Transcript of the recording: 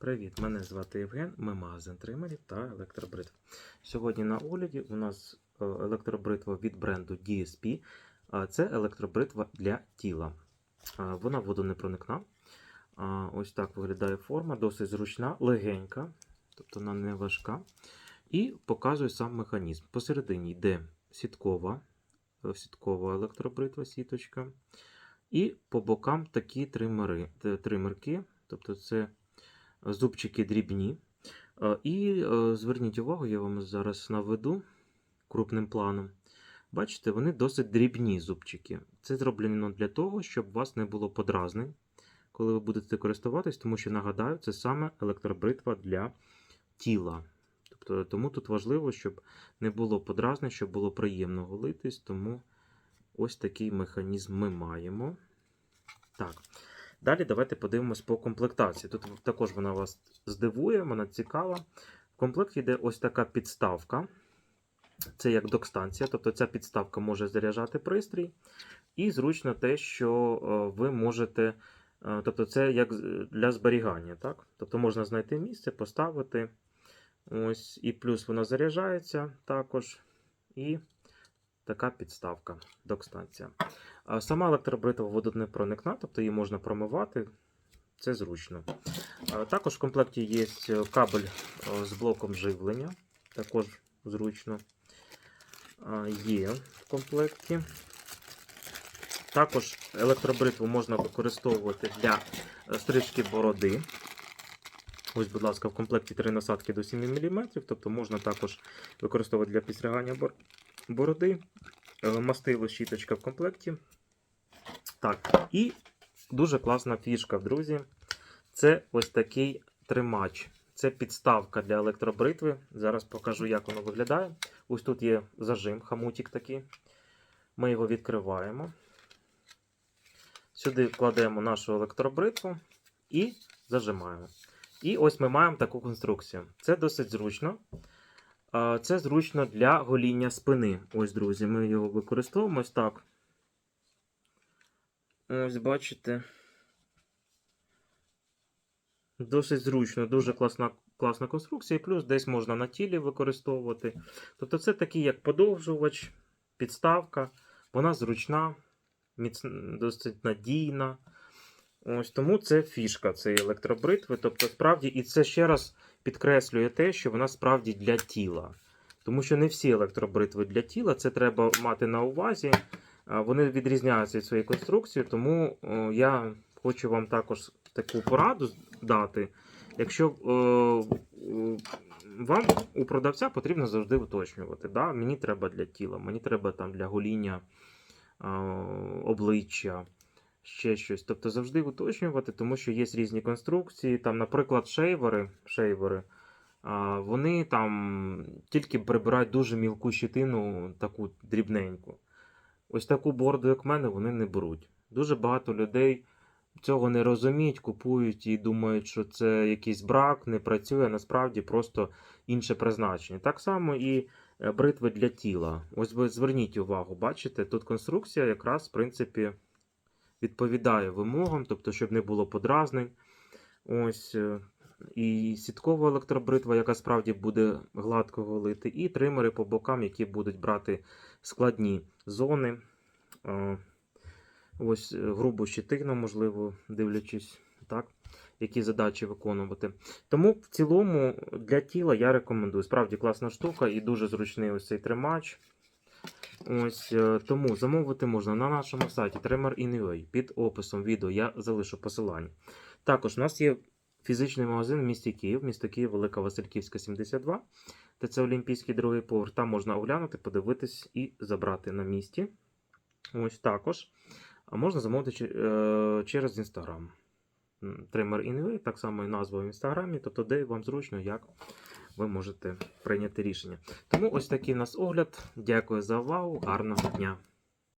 Привіт, мене звати Євген, ми магазин тримерів та електробритв. Сьогодні на огляді у нас е, електробритва від бренду DSP. Це електробритва для тіла. Вона водонепроникна. Ось так виглядає форма, досить зручна, легенька, тобто вона не важка. І показує сам механізм. Посередині йде сіткова, е, сіткова електробритва, сіточка. І по бокам такі тримери, тримерки, тобто це зубчики дрібні. Е, І е, зверніть увагу, я вам зараз наведу крупним планом. Бачите, вони досить дрібні зубчики. Це зроблено для того, щоб у вас не було подразнень, коли ви будете користуватись, тому що нагадаю, це саме електробритва для тіла. Тобто, тому тут важливо, щоб не було подразнень, щоб було приємно голитись, тому ось такий механізм ми маємо. Так. Далі давайте подивимось по комплектації. Тут також вона вас здивує, вона цікава. В комплекті йде ось така підставка. Це як док-станція, тобто ця підставка може заряджати пристрій. І зручно те, що е, ви можете. е, Тобто це як для зберігання. так? Тобто можна знайти місце, поставити. Ось, І плюс вона заряджається також. І така підставка, док-станція. Сама електробритва водонепроникна, тобто її можна промивати. Це зручно. Також в комплекті є кабель е, з блоком живлення. Також зручно. Є в комплекті. Також електробритву можна використовувати для е, стрижки бороди. Ось, будь ласка, в комплекті три насадки до 7 мм, тобто можна також використовувати для підстригання бороди. Е, Мастило щіточка в комплекті. Так, і дуже класна фішка, друзі. Це ось такий тримач. Це підставка для електробритви. Зараз покажу, як воно виглядає. Ось тут є зажим, хамутик такий. Ми його відкриваємо. Сюди кладемо нашу електробритву і зажимаємо. І ось ми маємо таку конструкцію. Це досить зручно. Це зручно для гоління спини. Ось, друзі, ми його використовуємо ось так. Ось, бачите. Досить зручно, дуже класна, класна конструкція, і плюс десь можна на тілі використовувати. Тобто, це такий як подовжувач, підставка, вона зручна, міц... досить надійна. Ось тому це фішка цієї електробритви. Тобто, справді, і це ще раз підкреслює те, що вона справді для тіла. Тому що не всі електробритви для тіла, це треба мати на увазі. Вони відрізняються від своєї конструкції, тому я хочу вам також таку пораду дати. Якщо е, е, вам у продавця потрібно завжди уточнювати. Да? Мені треба для тіла, мені треба там для гоління е, обличчя, ще щось. Тобто завжди уточнювати, тому що є різні конструкції. Там, наприклад, шейвери, шейвери вони там тільки прибирають дуже мілку щитину, таку дрібненьку. Ось таку бороду, як в мене, вони не беруть. Дуже багато людей цього не розуміють, купують і думають, що це якийсь брак, не працює, насправді просто інше призначення. Так само і е, бритви для тіла. Ось ви зверніть увагу, бачите, тут конструкція якраз, в принципі, відповідає вимогам, тобто, щоб не було подразнень. Ось. І сіткова електробритва, яка справді буде гладко голити, і тримери по бокам, які будуть брати складні зони. Ось е, грубу щитину, можливо, дивлячись, так, які задачі виконувати. Тому в цілому для тіла я рекомендую. Справді класна штука і дуже зручний ось цей тримач. Ось е, тому замовити можна на нашому сайті Trimmer.in.ua. Під описом відео я залишу посилання. Також у нас є фізичний магазин в місті Київ, місто Київ, Велика Васильківська, 72. Та це Олімпійський другий поверх. Там можна оглянути, подивитись і забрати на місці. Ось також. А можна замовити е, через Instagram. Тример Інвей, так само і назва в інстаграмі, тобто де вам зручно, як ви можете прийняти рішення. Тому ось такий у нас огляд. Дякую за увагу, гарного дня!